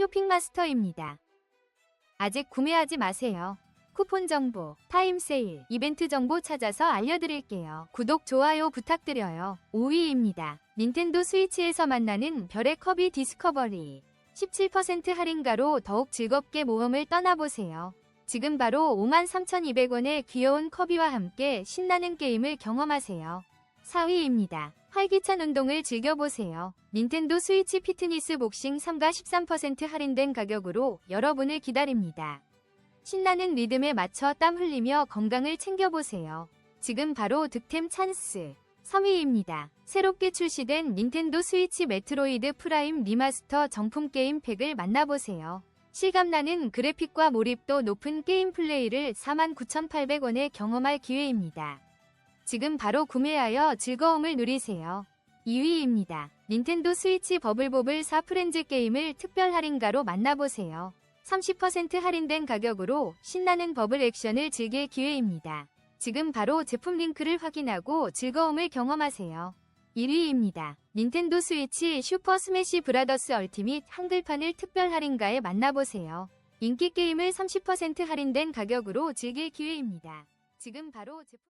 쇼핑마스터입니다. 아직 구매하지 마세요. 쿠폰 정보, 타임 세일, 이벤트 정보 찾아서 알려드릴게요. 구독, 좋아요 부탁드려요. 5위입니다. 닌텐도 스위치에서 만나는 별의 커비 디스커버리. 17% 할인가로 더욱 즐겁게 모험을 떠나보세요. 지금 바로 53,200원의 귀여운 커비와 함께 신나는 게임을 경험하세요. 4위입니다. 활기찬 운동을 즐겨보세요. 닌텐도 스위치 피트니스 복싱 3가 13% 할인된 가격으로 여러분을 기다립니다. 신나는 리듬에 맞춰 땀 흘리며 건강을 챙겨보세요. 지금 바로 득템 찬스. 3위입니다. 새롭게 출시된 닌텐도 스위치 메트로이드 프라임 리마스터 정품 게임 팩을 만나보세요. 실감나는 그래픽과 몰입도 높은 게임 플레이를 49,800원에 경험할 기회입니다. 지금 바로 구매하여 즐거움을 누리세요. 2위입니다. 닌텐도 스위치 버블보블 4 프렌즈 게임을 특별 할인가로 만나보세요. 30% 할인된 가격으로 신나는 버블 액션을 즐길 기회입니다. 지금 바로 제품 링크를 확인하고 즐거움을 경험하세요. 1위입니다. 닌텐도 스위치 슈퍼 스매시 브라더스 얼티밋 한글판을 특별 할인가에 만나보세요. 인기 게임을 30% 할인된 가격으로 즐길 기회입니다. 지금 바로 제품